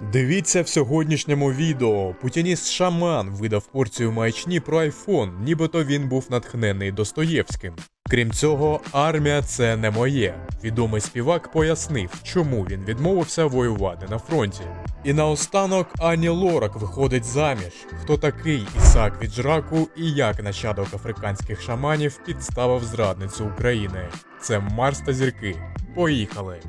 Дивіться в сьогоднішньому відео. Путініст Шаман видав порцію маячні про айфон, нібито він був натхнений Достоєвським. Крім цього, армія це не моє. Відомий співак пояснив, чому він відмовився воювати на фронті. І наостанок Ані Лорак виходить заміж. Хто такий Ісак від Жраку і як нащадок африканських шаманів підставив зрадницю України. Це Марс та зірки. Поїхали!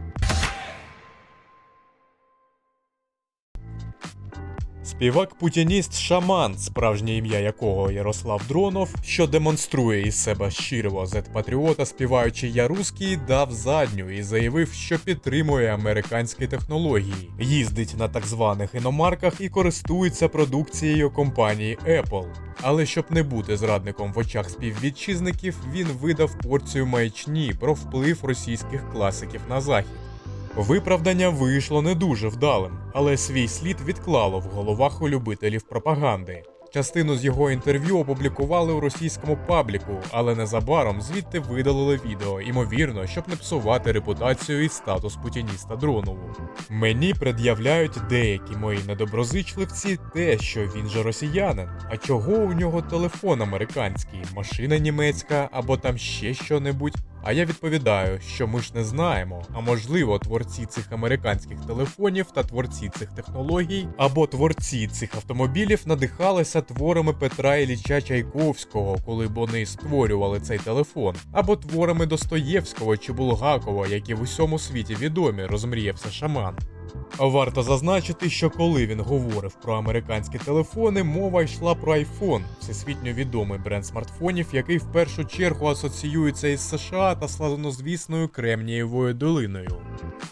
Співак путініст Шаман, справжнє ім'я якого Ярослав Дронов, що демонструє із себе щирого зет-патріота, співаючи Я русський, дав задню і заявив, що підтримує американські технології, їздить на так званих іномарках і користується продукцією компанії Apple. Але щоб не бути зрадником в очах співвітчизників, він видав порцію маячні про вплив російських класиків на захід. Виправдання вийшло не дуже вдалим, але свій слід відклало в головах у любителів пропаганди. Частину з його інтерв'ю опублікували у російському пабліку, але незабаром звідти видалили відео, ймовірно, щоб не псувати репутацію і статус путініста Дронову. Мені пред'являють деякі мої недоброзичливці те, що він же росіянин. А чого у нього телефон американський, машина німецька або там ще що-небудь? А я відповідаю, що ми ж не знаємо. А можливо, творці цих американських телефонів та творці цих технологій, або творці цих автомобілів надихалися творами Петра Ілліча Чайковського, коли вони створювали цей телефон, або творами Достоєвського чи Булгакова, які в усьому світі відомі, розмріявся шаман. Варто зазначити, що коли він говорив про американські телефони, мова йшла про iPhone, всесвітньо відомий бренд смартфонів, який в першу чергу асоціюється із США та славнозвісною Кремнієвою долиною.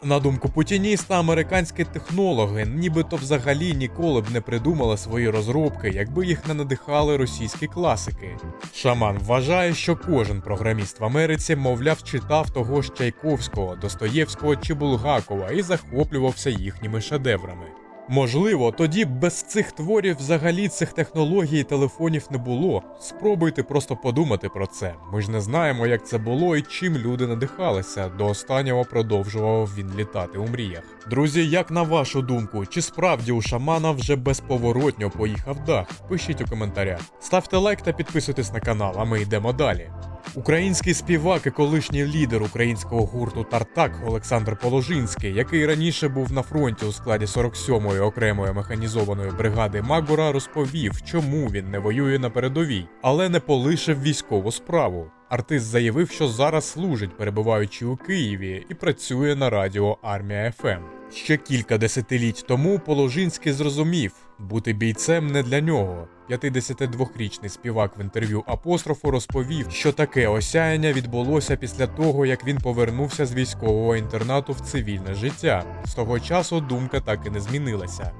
На думку путініста, американські технологи нібито взагалі ніколи б не придумали свої розробки, якби їх не надихали російські класики. Шаман вважає, що кожен програміст в Америці, мовляв, читав того ж Чайковського, Достоєвського чи Булгакова і захоплювався їхніми шедеврами. Можливо, тоді б без цих творів взагалі цих технологій і телефонів не було. Спробуйте просто подумати про це. Ми ж не знаємо, як це було і чим люди надихалися. До останнього продовжував він літати у мріях. Друзі, як на вашу думку, чи справді у шамана вже безповоротньо поїхав дах? Пишіть у коментарях. Ставте лайк та підписуйтесь на канал, а ми йдемо далі. Український співак і колишній лідер українського гурту Тартак Олександр Положинський, який раніше був на фронті у складі 47-ї окремої механізованої бригади Магура, розповів, чому він не воює на передовій, але не полишив військову справу. Артист заявив, що зараз служить, перебуваючи у Києві, і працює на радіо Армія ФМ. Ще кілька десятиліть тому Положинський зрозумів, бути бійцем не для нього. 52-річний співак в інтерв'ю апострофу розповів, що таке осяяння відбулося після того, як він повернувся з військового інтернату в цивільне життя. З того часу думка так і не змінилася.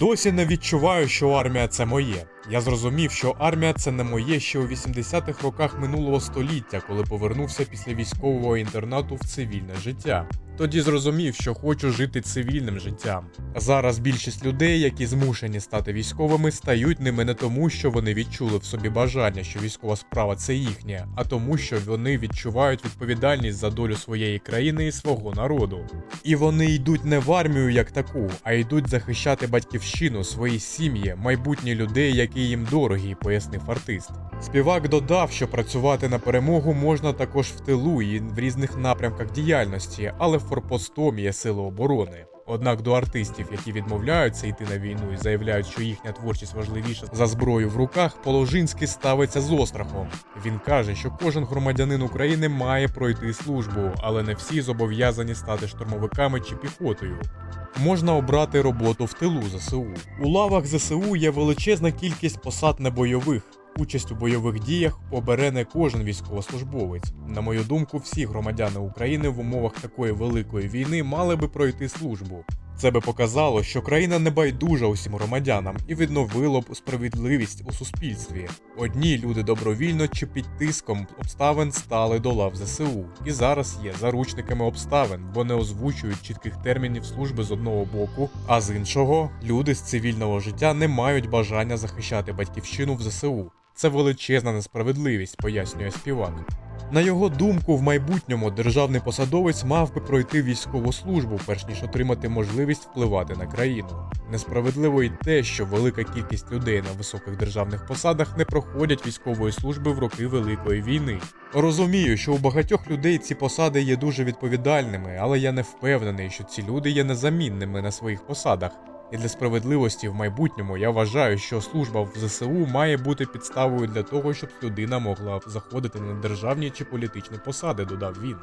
Досі не відчуваю, що армія це моє. Я зрозумів, що армія це не моє ще у 80-х роках минулого століття, коли повернувся після військового інтернату в цивільне життя. Тоді зрозумів, що хочу жити цивільним життям. Зараз більшість людей, які змушені стати військовими, стають ними не тому, що вони відчули в собі бажання, що військова справа це їхнє, а тому, що вони відчувають відповідальність за долю своєї країни і свого народу. І вони йдуть не в армію як таку, а йдуть захищати батьківщину, свої сім'ї, майбутні людей, які їм дорогі, пояснив артист. Співак додав, що працювати на перемогу можна також в тилу і в різних напрямках діяльності, але форпостом є сили оборони. Однак до артистів, які відмовляються йти на війну і заявляють, що їхня творчість важливіша за зброю в руках, Положинський ставиться з острахом. Він каже, що кожен громадянин України має пройти службу, але не всі зобов'язані стати штурмовиками чи піхотою. Можна обрати роботу в тилу ЗСУ. У лавах ЗСУ є величезна кількість посад небойових. Участь у бойових діях обере не кожен військовослужбовець. На мою думку, всі громадяни України в умовах такої великої війни мали би пройти службу. Це би показало, що країна не байдужа усім громадянам і відновило б справедливість у суспільстві. Одні люди добровільно чи під тиском обставин стали до лав ЗСУ і зараз є заручниками обставин, бо не озвучують чітких термінів служби з одного боку, а з іншого люди з цивільного життя не мають бажання захищати батьківщину в ЗСУ. Це величезна несправедливість, пояснює співак. На його думку, в майбутньому державний посадовець мав би пройти військову службу, перш ніж отримати можливість впливати на країну. Несправедливо й те, що велика кількість людей на високих державних посадах не проходять військової служби в роки Великої війни. Розумію, що у багатьох людей ці посади є дуже відповідальними, але я не впевнений, що ці люди є незамінними на своїх посадах. І для справедливості в майбутньому я вважаю, що служба в ЗСУ має бути підставою для того, щоб людина могла заходити на державні чи політичні посади, додав він.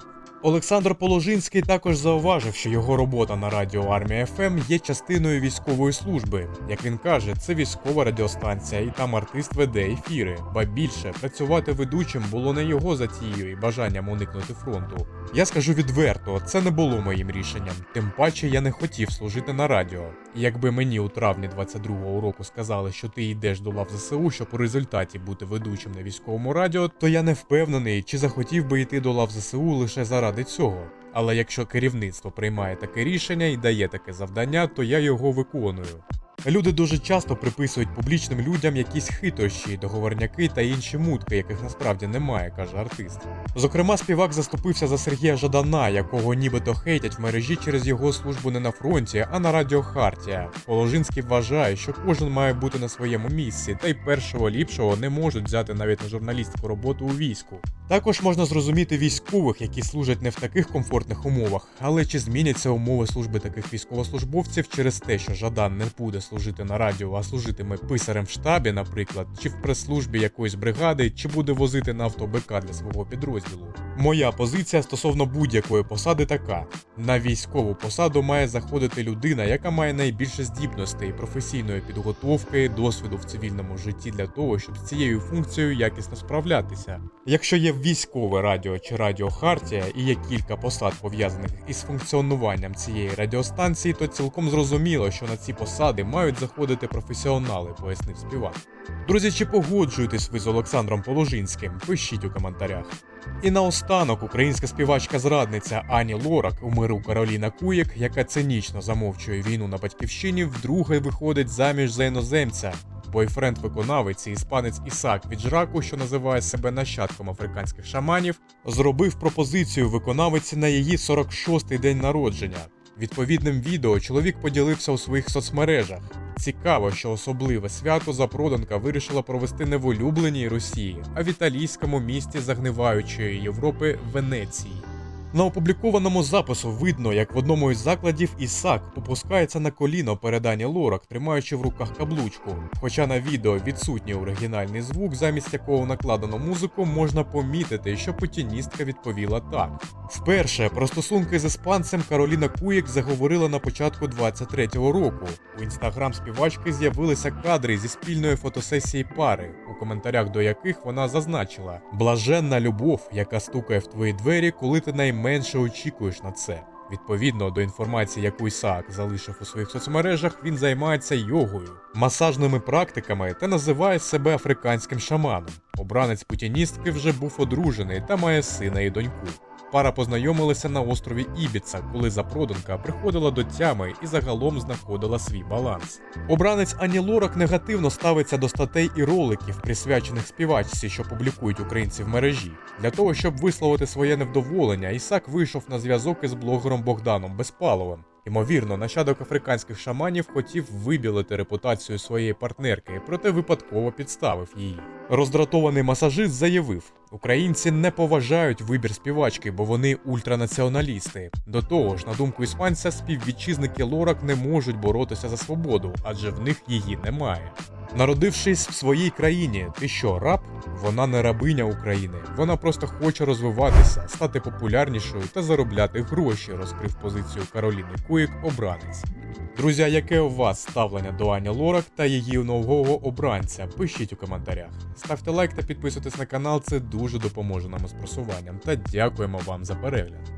Олександр Положинський також зауважив, що його робота на радіо Армія ФМ є частиною військової служби. Як він каже, це військова радіостанція, і там артист веде ефіри. Ба більше працювати ведучим було не його затією і бажанням уникнути фронту. Я скажу відверто, це не було моїм рішенням. Тим паче я не хотів служити на радіо. Якби мені у травні 22-го року сказали, що ти йдеш до лав ЗСУ, щоб у результаті бути ведучим на військовому радіо, то я не впевнений, чи захотів би йти до лав ЗСУ лише заради цього. Але якщо керівництво приймає таке рішення і дає таке завдання, то я його виконую. Люди дуже часто приписують публічним людям якісь хитрощі, договорняки та інші мутки, яких насправді немає, каже артист. Зокрема, співак заступився за Сергія Жадана, якого нібито хейтять в мережі через його службу не на фронті, а на радіо Хартія. Положинський вважає, що кожен має бути на своєму місці, та й першого ліпшого не можуть взяти навіть на журналістську роботу у війську. Також можна зрозуміти військових, які служать не в таких комфортних умовах, але чи зміняться умови служби таких військовослужбовців через те, що Жадан не буде служити на радіо, а служитиме писарем в штабі, наприклад, чи в прес-службі якоїсь бригади, чи буде возити на авто БК для свого підрозділу. Моя позиція стосовно будь-якої посади така: на військову посаду має заходити людина, яка має найбільше здібностей, професійної підготовки, досвіду в цивільному житті для того, щоб з цією функцією якісно справлятися. Якщо є військове радіо чи радіо Хартія і є кілька посад пов'язаних із функціонуванням цієї радіостанції, то цілком зрозуміло, що на ці посади мають заходити професіонали, пояснив співак. Друзі, чи погоджуєтесь ви з Олександром Положинським? Пишіть у коментарях. І наостанок українська співачка-зрадниця Ані Лорак у миру Кароліна Куєк, яка цинічно замовчує війну на батьківщині, вдруге виходить заміж за іноземця. Бойфренд виконавиці, іспанець Ісак Віджраку, що називає себе нащадком африканських шаманів, зробив пропозицію виконавиці на її 46-й день народження. Відповідним відео чоловік поділився у своїх соцмережах. Цікаво, що особливе свято запроданка вирішила провести не в улюбленій Росії, а в італійському місті загниваючої Європи Венеції. На опублікованому запису видно, як в одному із закладів Ісак опускається на коліно перед Ані Лорак, тримаючи в руках каблучку. Хоча на відео відсутній оригінальний звук, замість якого накладено музику, можна помітити, що путіністка відповіла так. Вперше про стосунки з іспанцем Кароліна Куєк заговорила на початку 23-го року. У інстаграм співачки з'явилися кадри зі спільної фотосесії пари, у коментарях до яких вона зазначила: блаженна любов, яка стукає в твої двері, коли ти найменше очікуєш на це. Відповідно до інформації, яку Ісаак залишив у своїх соцмережах, він займається йогою, масажними практиками та називає себе африканським шаманом. Обранець путіністки вже був одружений та має сина і доньку. Пара познайомилася на острові Ібіца, коли запроданка приходила до тями і загалом знаходила свій баланс. Обранець Ані Лорак негативно ставиться до статей і роликів, присвячених співачці, що публікують українці в мережі. Для того, щоб висловити своє невдоволення, Ісак вийшов на зв'язок із блогером Богданом Безпаловим. Ймовірно, нащадок африканських шаманів хотів вибілити репутацію своєї партнерки, проте випадково підставив її. Роздратований масажист заявив: українці не поважають вибір співачки, бо вони ультранаціоналісти. До того ж, на думку іспанця, співвітчизники Лорак не можуть боротися за свободу, адже в них її немає. Народившись в своїй країні, ти що, раб? Вона не рабиня України. Вона просто хоче розвиватися, стати популярнішою та заробляти гроші, розкрив позицію Кароліни Куїк обранець. Друзі, яке у вас ставлення до Ані Лорак та її нового обранця? Пишіть у коментарях. Ставте лайк та підписуйтесь на канал, це дуже допоможе нам із просуванням. Та дякуємо вам за перегляд.